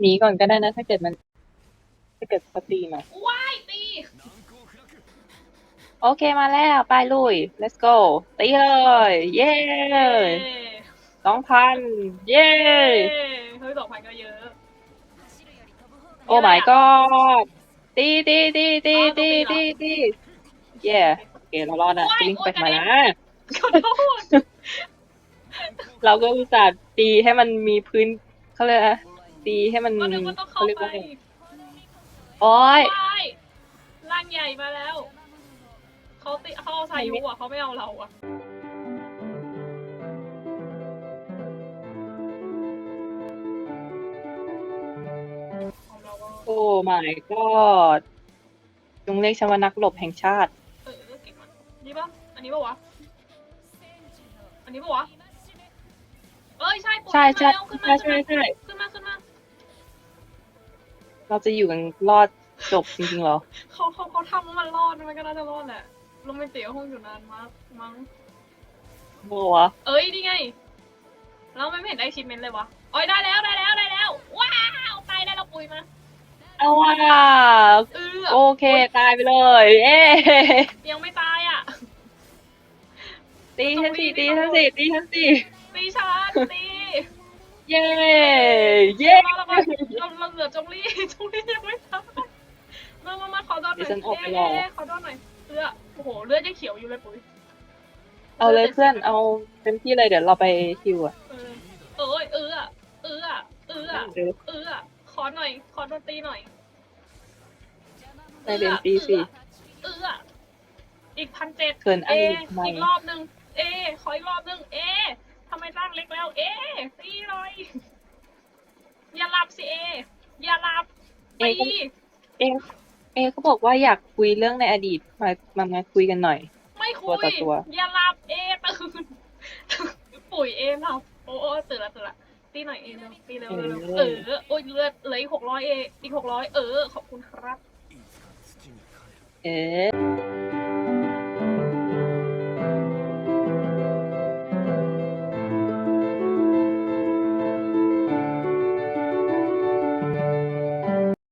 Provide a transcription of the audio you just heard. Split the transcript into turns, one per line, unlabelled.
หนีก่อนก็ได้นะ ถ้าเกิดมัน ถ้าเกิดเขาตีมา
ว้ายตี
โอเคมาแล้วไปลุย let's go ตีเลยเย้
เย้
สองพันเย้
เฮ้ยสองพันก็เยอะ
โอ้ my god ตีตีตีตีตีตีตีเย้โอเคเรารอดนะวิ่งไปมานะ
ขอโทษ
เราก็อุตส่าห์ตีให้มันมีพื้นเขาเรียกอะไร ตีให้มัน
ก็นึกว่าต้องเข้า
เขาเรียก
ไป
ว่าไงโอ้ย
ว้ายร่างใหญ่มาแล้ว เขาติเขาเอาสายุอะเขาไม่เอาเราอะเอาเราอะ
โอ้ my god จงเรียกฉันว่านักหลบแห่งชาติ
เออเก่งมากนี่ปะอันนี้ปะวะ อันนี้ปะวะ เอ้ยใช่ปุ๊บ
ใช่ใช่
ขึ้นมา
ใช่
เร็ว
ใช่ใช่
ขึ้นมาขึ้นมาขึ้นมา
เราจะอยู่กันรอดจบจริงๆเหรอ
เขาเขาเขาทำว่ามันรอดมันก็น่าจะรอดแหละลงไปเตี๋ยวห้องอยู่นานมากมั้ง
โอ้วะ
เอ้ยนี่ไง เราไม่เห็นได้ชิมเมนเลยวะโอ้ยได้แล้วได้แล้วได้แล้ว ว้าวตายได้แล้วปุยมา
เอาว่ะ
เออ
โอเค ตายไปเลย เอ๊
ยังไม่ตายอะ
ตีฉันสิตีฉันสิตีฉันสิ
ตีฉันตี
เย้ เย้
มามาขอโดนหน่อย
ดิฉันออกไปรอ
เย้ขอโดนหน่อยเลือดโอ้โหเลือดยังเขียวอยู่เลยปุย
เอาเลยเพื่อนเอาเต็มที่เลยเดี๋ยวเราไปฮิวอะ
เออเอ้ยเออเออเออ
เดี๋ยว
เออขอหน่อย ขอโดนตีหน่อย
ในเรียนตีสิ
เอออีกพันเจ็ด
เขินอั
เอน
นี้ทำไม
อีกรอบหนึ่งเอขออีกรอบหนึ่งเอทำไมร่างเล็กแล้ว เอตีหน่อย อย่าหลับสิเอ อย่าหลับ
เอ
ตี
ก็เอ เอเขาบอกว่าอยากคุยเรื่องในอดีตมามามาคุยกันหน่อย
ไม่คุ
ตัวยต่อตัว
อย่าหลับเอตื่นปุ๋ยเอหลับโอ้โอ้ตื่นละตื่นละตีหน่อยเอเร็วตีเร็วเร็วเร็วเออโอ้ยเลือดเหลืออีกหกร้อยเออีกหกร้อยเออขอบคุณครับ
เอ๊ะ